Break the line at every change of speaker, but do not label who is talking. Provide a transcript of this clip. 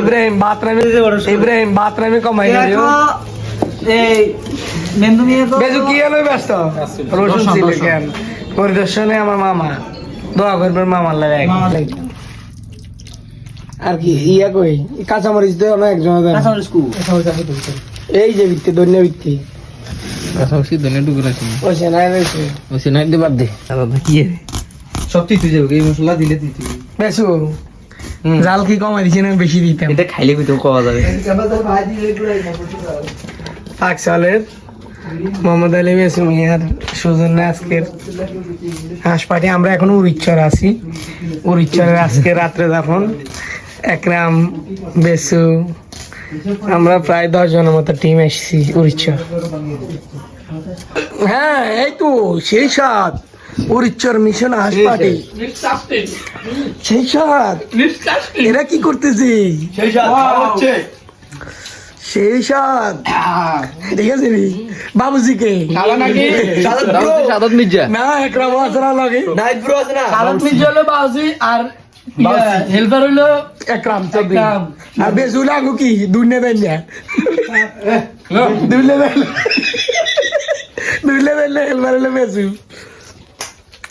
ইব্রাহিম ইব্রাহিম কমাই দিও
এই মেন্দু নিয়ে তো
বেজু কি হলো? ব্যস্ত? রসুন ছিল কেন? পরিদর্শনে আমার মামা। দোয়া করবেন মামার লাগে আর কি ইয়া কই? কাঁচামরিচ দেও না একজন
কাঁচামরিচ স্কুল
এই যে ভিত্তি ধন্য ভিত্তি। ওইসে নাই রয়েছে?
সব তুই যাবে এই মশলা দিলে তুই
বেশু জাল কি কমাই দিছি না বেশি দিতাম।
এটা খাইলে ভিতরে খাওয়া যাবে।
পাক সালের মোহাম্মদ আলী বেসু মিয়ার সুজন্য আজকের হাঁস পাটি আমরা এখন উড়িচ্ছর আছি। উড়িচ্ছরের আজকে রাত্রে যখন একরাম বেসু আমরা প্রায় দশ জনের মতো টিম এসেছি উড়িচ্ছর হ্যাঁ এই তো সেই সাত উড়িচ্ছর মিশন হাঁস সেই সাত। এরা কি করতেছি?
সেই সাত
ঠিক আছে রে বাবুজিকে।
সাদত মির্জা।
না একরাম আসরা লাগে।
নাইট ব্রো আছে না?
সালাদ মির্জা হলো বাউজি আর হেল্পার হইল একরাম চৌধুরী। আর বেজুল আগু কি? দুনে যা দুলে বেন দুলে বেন হেল্পার হইল বেজু।